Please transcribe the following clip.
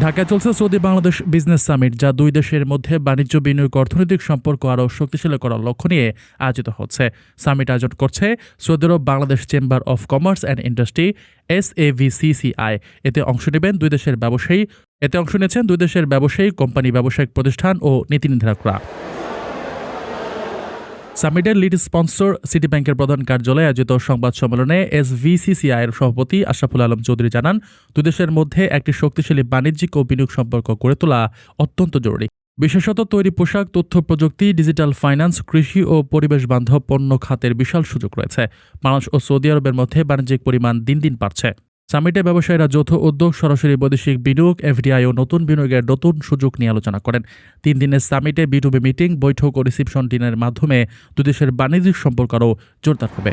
ঢাকায় চলছে Saudi Bangladesh business summit, যা দুই দেশের মধ্যে বাণিজ্য, বিনিয়োগ, অর্থনৈতিক সম্পর্ক আরও শক্তিশালী করার লক্ষ্য নিয়ে আয়োজিত হচ্ছে। সামিট আয়োজন করছে Saudi Arab Bangladesh chamber of commerce and industry, S A VCCI এতে অংশ নেবেন দুই দেশের ব্যবসায়ী। এতে অংশ নিয়েছেন দুই দেশের ব্যবসায়ী, কোম্পানি, ব্যবসায়িক প্রতিষ্ঠান ও নীতি নির্ধারকরা। সামিটের লিড স্পন্সর সিটি ব্যাংকের প্রধান কার্যালয়ে আয়োজিত সংবাদ সম্মেলনে এসভিসিসিআই এর সভাপতি আশরাফুল আলম চৌধুরী জানান, দুদেশের মধ্যে একটি শক্তিশালী বাণিজ্যিক ও বিনিয়োগ সম্পর্ক গড়ে তোলা অত্যন্ত জরুরি। বিশেষত তৈরি পোশাক, তথ্য প্রযুক্তি, ডিজিটাল ফাইন্যান্স, কৃষি ও পরিবেশ বান্ধব পণ্য খাতের বিশাল সুযোগ রয়েছে। বাংলাদেশ ও সৌদি আরবের মধ্যে বাণিজ্যিক পরিমাণ দিন দিন বাড়ছে। সামিটে ব্যবসায়ীরা যৌথ উদ্যোগ, সরাসরি বৈদেশিক বিনিয়োগ, এফডিআই ও নতুন বিনিয়োগের নতুন সুযোগ নিয়ে আলোচনা করেন। তিন দিনের সামিটে বিটুবি মিটিং, বৈঠক ও রিসিপশন ডিনের মাধ্যমে দুদেশের বাণিজ্যিক সম্পর্ক আরও জোরদার হবে।